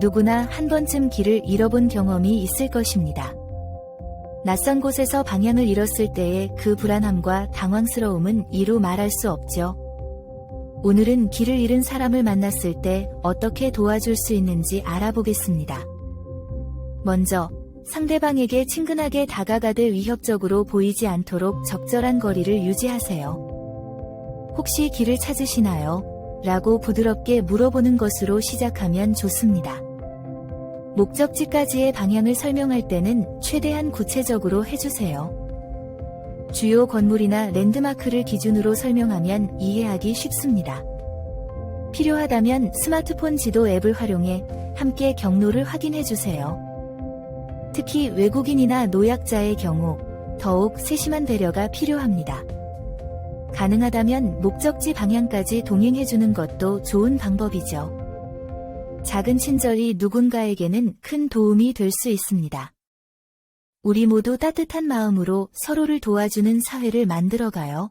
누구나 한 번쯤 길을 잃어본 경험이 있을 것입니다. 낯선 곳에서 방향을 잃었을 때의 그 불안함과 당황스러움은 이루 말할 수 없죠. 오늘은 길을 잃은 사람을 만났을 때 어떻게 도와줄 수 있는지 알아보겠습니다. 먼저 상대방에게 친근하게 다가가되 위협적으로 보이지 않도록 적절한 거리를 유지하세요. 혹시 길을 찾으시나요? 라고 부드럽게 물어보는 것으로 시작하면 좋습니다. 목적지까지의 방향을 설명할 때는 최대한 구체적으로 해주세요. 주요 건물이나 랜드마크를 기준으로 설명하면 이해하기 쉽습니다. 필요하다면 스마트폰 지도 앱을 활용해 함께 경로를 확인해 주세요. 특히 외국인이나 노약자의 경우 더욱 세심한 배려가 필요합니다. 가능하다면 목적지 방향까지 동행해 주는 것도 좋은 방법이죠. 작은 친절이 누군가에게는 큰 도움이 될 수 있습니다. 우리 모두 따뜻한 마음으로 서로를 도와주는 사회를 만들어가요.